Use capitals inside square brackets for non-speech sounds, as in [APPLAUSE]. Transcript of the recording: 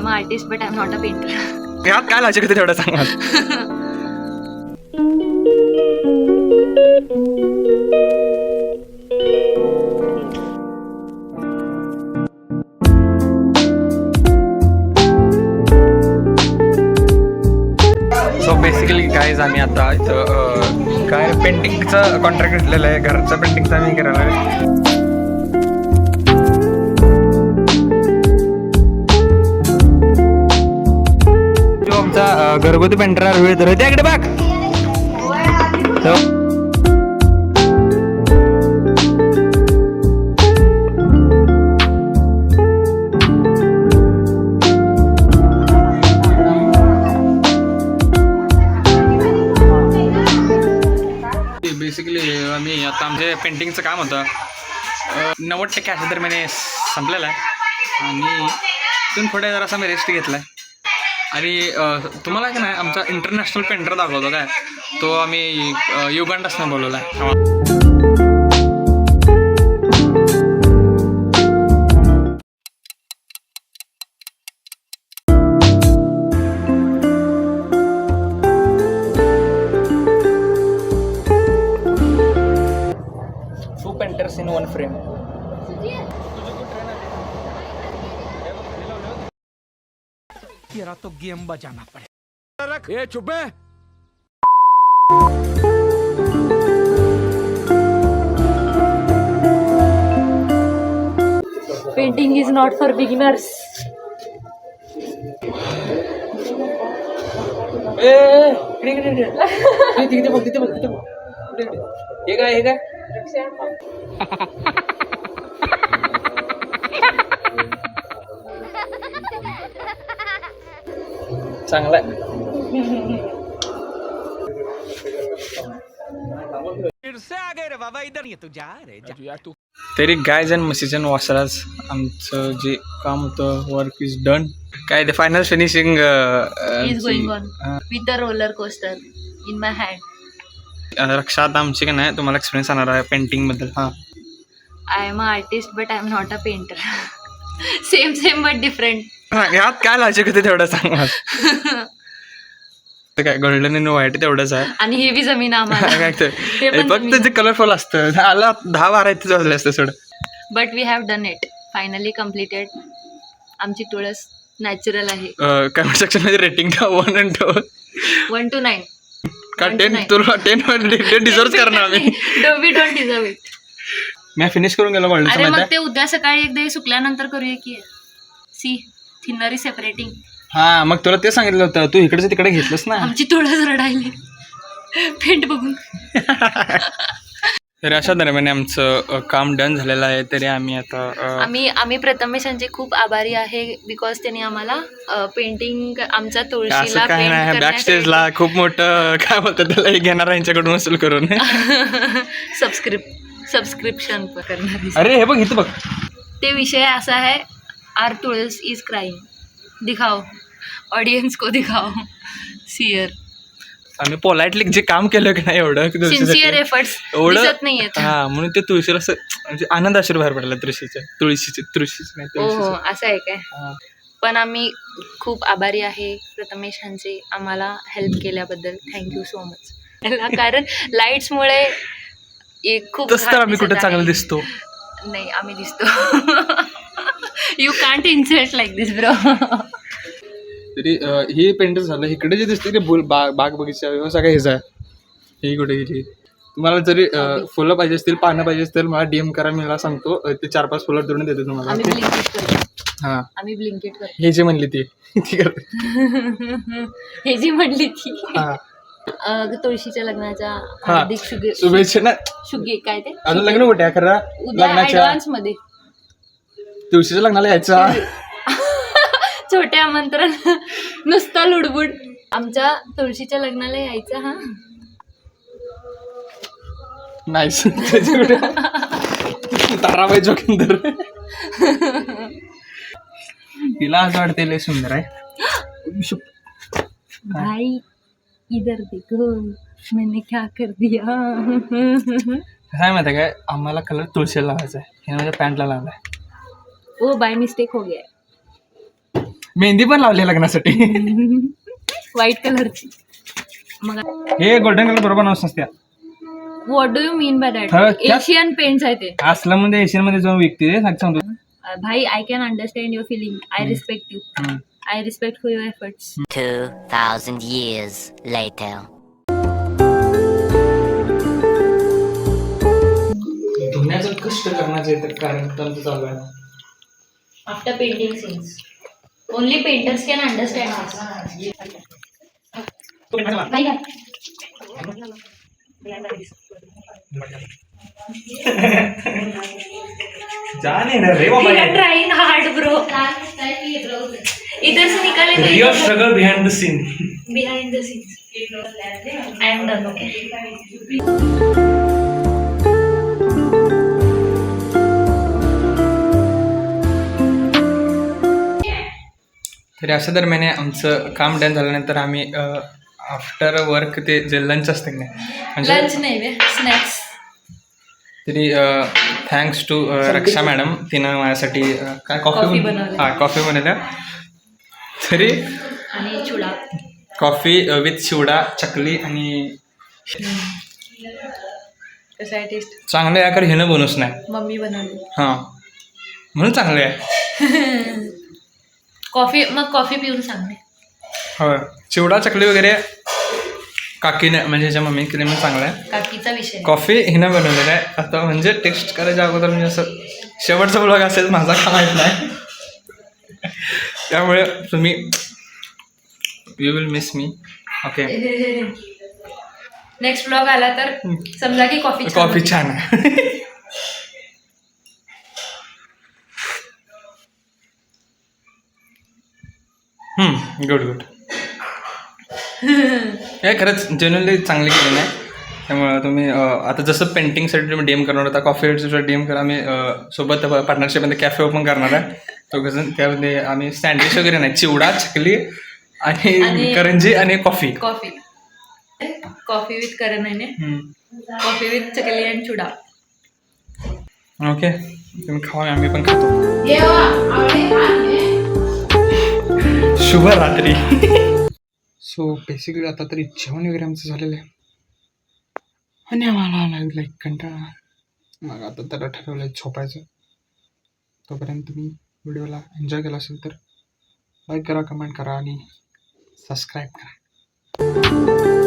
Am artist but I am not a painter यात काय लाजक होते तेवढं सांगा. बेसिकली काय आम्ही आता इथं काय पेंटिंगचं कॉन्ट्रॅक्ट घेतलेलं आहे. घरचं पेंटिंगचं आम्ही करायला घरगुती पेंटर वेळ धर त्याकडे बघ. बेसिकली आम्ही आता आमचे पेंटिंगचं काम होतं. नव्वद टक्के अशा दरम्याने संपलेलं आहे. आणि तिथून पुढे जरासा मी रेस्ट घेतला आहे आणि तुम्हाला काय नाही आमचा इंटरनॅशनल पेंटर दाखवतो काय? तो आम्ही युगांडासनं बोलवला आहे तेरा तो गेम बजाना पड़े। ए चुप है। Painting is not for beginners हे काय हे काय चांगला फिर से आ गए रे बाबा इधर ये तू जा रे जा यार तू तरी गायज अँड मसीजन वॉशराज आमचं जे काम होतं वर्क इज डन काय ते final finishing is going on with the roller coaster in my hand रक्षात आमची का नाही तुम्हाला एक्सपिरियन्स सांगणार आहे पेंटिंगबद्दल. हां. I am artist but I am not a painter same same but different हा, ह्यात काय लॉजिक होते तेवढं सांगा ते काय गोल्डन आणि व्हाईट तेवढंच आहे. आणि हे बी जमीन आम्हाला. [LAUGHS] काय ते? ते हे पण फक्त जमीन. जे कलरफुल असतं. आला दहा बारा इथे वाजले असतं सोड. But we have done it finally completed आमची तुळस नॅचरल आहे. कमेंट सेक्शनमध्ये रेटिंग द्या one and two one two nine का One to टेन nine. तुला टेन टेन डिझर्व करणार आम्ही. डोंट डिझर्व इट मी फिनिश करून गेलो अरे मग ते उद्या सकाळी एकदा हे सुकल्यानंतर करूया की. सी थिनरी सेपरेटिंग हा मग तुला ते सांगितलं होतं. तू इकडचं तिकडे घेतलंस ना. आमची तुळस रडायली. पेंट बघून. तर अशा दरम्यान आमचं अ, काम डन झालेलं आहे. तरी आम्ही आता अ, आम्ही आम्ही प्रथमेशांचे खूप आभारी आहे बिकॉज त्यांनी आम्हाला पेंटिंग आमच्या तुळशीला असं काही नाही. बॅक स्टेजला खूप मोठं काय बोलतात त्याला हे घेणार यांच्याकडून वसूल करून. [LAUGHS] सबस्क्रिप सबस्क्रिप्शन करणार. अरे हे बघ इथं बघ. ते विषय असा है आर तुळस इज क्राइंग दिखाओ. ऑडियन्स को दिखाओ. सियर आम्ही पोलाइटली जे काम केलं की नाही एवढं की तुळशीसाठी. सिन्सिअर एफर्ट्स एवढं दिसत नाहीयेत हा म्हणून ते तुळशीला असं म्हणजे आनंद अश्रू बाहेर पडला तुळशीच्या तुळशीचे तुळशीचे नाही हो हो तुळशीचे. असं आहे काय? हा. पण आम्ही खूप आभारी आहे प्रथमेश यांचे आम्हाला हेल्प केल्याबद्दल. थँक्यू सो मच कारण लाईट्समुळे एक खूप तसं तर घाण आम्ही कुठे. चांगलं दिसतो. नाही आम्ही दिसतो. You can't insult like this bro तरी हे पेंटर झालं इकडे जे दिसते ते बुल बाग बाग बगीचा सगळं हेच आहे. ही कुठे गेली? तुम्हाला जरी फुलं पाहिजे असतील पानं पाहिजे असतील मला डीएम करा मी मला सांगतो. ते चार पाच फुलं धरून देतो तुम्हाला आम्ही ब्लिंकेट हा. आम्ही ब्लिंकेट करतो. हे जे म्हणली ती. [LAUGHS] ती करते. [LAUGHS] हे जी म्हणली ती. हा. अं, तुळशीच्या लग्नाच्या. हार्दिक शुगे शुभेच्छा ना. शुगे काय ते? अजून लग्न कुठे आहे? खरं उद्या लग्नाच्या ऍडव्हान्समध्ये. तुळशीच्या लग्नाला यायचा. [LAUGHS] छोटे आमंत्रण. नुसता लुडबुड. आमच्या तुळशीच्या लग्नाला यायचं हा. नाईस ताराबाई जोगिंदर. [LAUGHS] तिला असं वाटते लय सुंदर आहे. [GASPS] भाई इधर देखो मैंने क्या कर दिया? काय माहिती काय आम्हाला कलर तुळशीला लावायचा आहे. हे माझ्या पॅन्टला लावलाय. ओ बाय मिस्टेक हो गया. मेहंदी पण लावली आहे लग्नासाठी. व्हाईट कलरची मग हे गोल्डन कलर बरोबर नसत्या what do you mean by हा, दॅट एशियन पेंट्स आहे ते. असलं मध्ये एशियनमध्ये जाऊन विकते सांगतो. भाई I can understand your feeling I respect you hmm. I respect for your efforts 2,000 years later. धुण्याचं कष्ट करण्याचं तर कारण तंत्र चालू आहे after painting scenes only painters can understand जाने ना रे बाबा ट्राइंग हार्ड ब्रो इधर से निकाले real struggle behind the scene behind the scenes I am done okay तरी अशा दरम्यान आमचं काम डन झाल्यानंतर आम्ही आफ्टर वर्क ते जे लंच असते की नाही म्हणजे लंच नाही स्नॅक्स तरी थँक्स टू रक्षा मॅडम तिनं माझ्यासाठी काय कॉफी बनवली. हां कॉफी बनवल्या. तरी आणि चुडा. कॉफी विथ चिवडा चकली आणि कसं आहे टेस्ट चांगलं आहे कारण हेनं बनवूच नाही. मम्मी बनवली. हां. म्हणून चांगलं आहे. [LAUGHS] कॉफी मग कॉफी पिऊन सांगणे होय. चिवडा चकली वगैरे काकीने म्हणजे ह्याच्या मम्मी केली म्हणून चांगलं आहे. काकीचा विषय कॉफी हिनं बनवलेलं आहे. आता म्हणजे टेस्ट करायच्या अगोदर म्हणजे असं शेवटचा ब्लॉग असेल माझा माहीत नाही त्यामुळे तुम्ही यू विल मिस मी ओके नेक्स्ट ब्लॉग आला तर समजा की कॉफी छान कॉफी. छान आहे. गुड गुड हे खरंच जेन्युनली चांगली केली नाही त्यामुळं तुम्ही आता जसं पेंटिंगसाठी तुम्ही डीएम करणार होता कॉफीसाठी डीएम करा. आम्ही सोबत पार्टनरशिपमध्ये कॅफे ओपन करणार आहे. तो कसं त्यामध्ये आम्ही सँडविच वगैरे नाही चिवडा चकली आणि आणि- करंजी आणि coffee. Coffee. Coffee with hmm. Coffee with chakli and chuda okay. तुम्ही खावा आम्ही पण खातो. शुभ रात्री. सो बेसिकली आता तरी जेवण वगैरे आमचं झालेलं आहे. आणि आम्हाला लागला एक कंटाळा. मग आता तर ठरवलं झोपायचं. तोपर्यंत तुम्ही व्हिडिओला एन्जॉय केला असेल तर लाईक करा कमेंट करा आणि सबस्क्राईब करा.